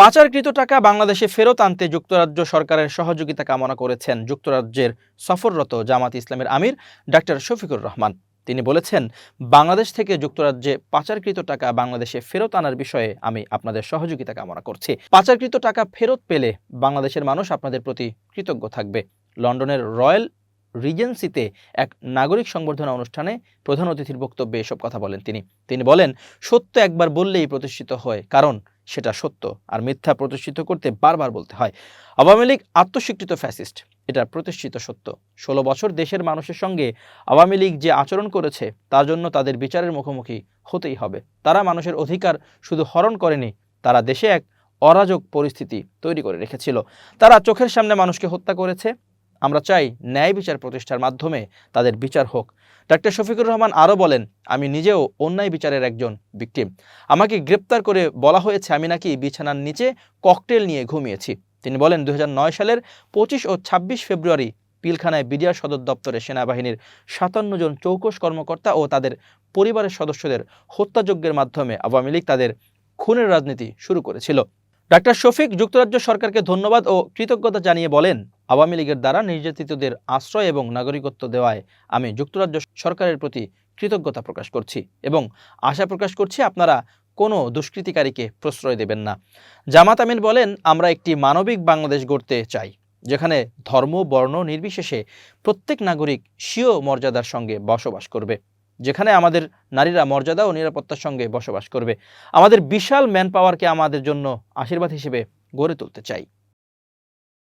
পাচারকৃত টাকা বাংলাদেশে ফেরত আনতে যুক্তরাজ্য সরকারের সহযোগিতা কামনা করেছেন যুক্তরাজ্যের সফররত জামাত ইসলামের আমির ডাক্তার শফিকুর রহমান। তিনি বলেছেন, বাংলাদেশ থেকে যুক্তরাজ্যে পাচারকৃত টাকা বাংলাদেশে ফেরত আনার বিষয়ে আমি আপনাদের সহযোগিতা কামনা করছি। পাচারকৃত টাকা ফেরত পেলে বাংলাদেশের মানুষ আপনাদের প্রতি কৃতজ্ঞ থাকবে। লন্ডনের রয়্যাল রিজেন্সিতে এক নাগরিক সংবর্ধনা অনুষ্ঠানে প্রধান অতিথির বক্তব্যে এসব কথা বলেন তিনি। তিনি বলেন, সত্য একবার বললেই প্রতিষ্ঠিত হয়, কারণ সেটা সত্য। আর মিথ্যা প্রতিষ্ঠিত করতে বারবার বলতে হয়। আওয়ামী লীগ আত্মস্বীকৃত ফ্যাসিস্ট। এটা প্রতিষ্ঠিত সত্য। ষোলো বছর দেশের মানুষের সঙ্গে আওয়ামী লীগ যে আচরণ করেছে, তার জন্য তাদের বিচারের মুখোমুখি হতেই হবে। তারা মানুষের অধিকার শুধু হরণ করেনি, তারা দেশে এক অরাজক পরিস্থিতি তৈরি করে রেখেছিল। তারা চোখের সামনে মানুষকে হত্যা করেছে। আমরা চাই ন্যায় বিচার প্রতিষ্ঠার মাধ্যমে তাদের বিচার হোক। ডাক্তার শফিকুর রহমান আরও বলেন, আমি নিজেও অন্যায় বিচারের একজন ভিকটিম আমাকে গ্রেপ্তার করে বলা হয়েছে আমি নাকি বিছানার নিচে ককটেল নিয়ে ঘুমিয়েছি। তিনি বলেন দু হাজার নয় সালের পঁচিশ ও ২৬ ফেব্রুয়ারি পিলখানায় বিডিআর সদর দপ্তরে সেনাবাহিনীর সাতান্ন জন চৌকস কর্মকর্তা ও তাদের পরিবারের সদস্যদের হত্যাযজ্ঞের মাধ্যমে আওয়ামী লীগ তাদের খুনের রাজনীতি শুরু করেছিল। ডাক্তার শফিক যুক্তরাজ্য সরকারকে ধন্যবাদ ও কৃতজ্ঞতা জানিয়ে বলেন, আওয়ামী লীগের দ্বারা নির্যাতিতদের আশ্রয় এবং নাগরিকত্ব দেওয়ায় আমি যুক্তরাজ্য সরকারের প্রতি কৃতজ্ঞতা প্রকাশ করছি এবং আশা প্রকাশ করছি আপনারা কোনো দুষ্কৃতিকারীকে প্রশ্রয় দেবেন না। জামাত আমিন বলেন, আমরা একটি মানবিক বাংলাদেশ গড়তে চাই, যেখানে ধর্ম, বর্ণ নির্বিশেষে প্রত্যেক নাগরিক স্বীয় মর্যাদার সঙ্গে বসবাস করবে। যেখানে আমাদের নারীরা মর্যাদা ও নিরাপত্তার সঙ্গে বসবাস করবে। আমাদের বিশাল ম্যান পাওয়ারকে আমাদের জন্য আশীর্বাদ হিসেবে গড়ে তুলতে চাই।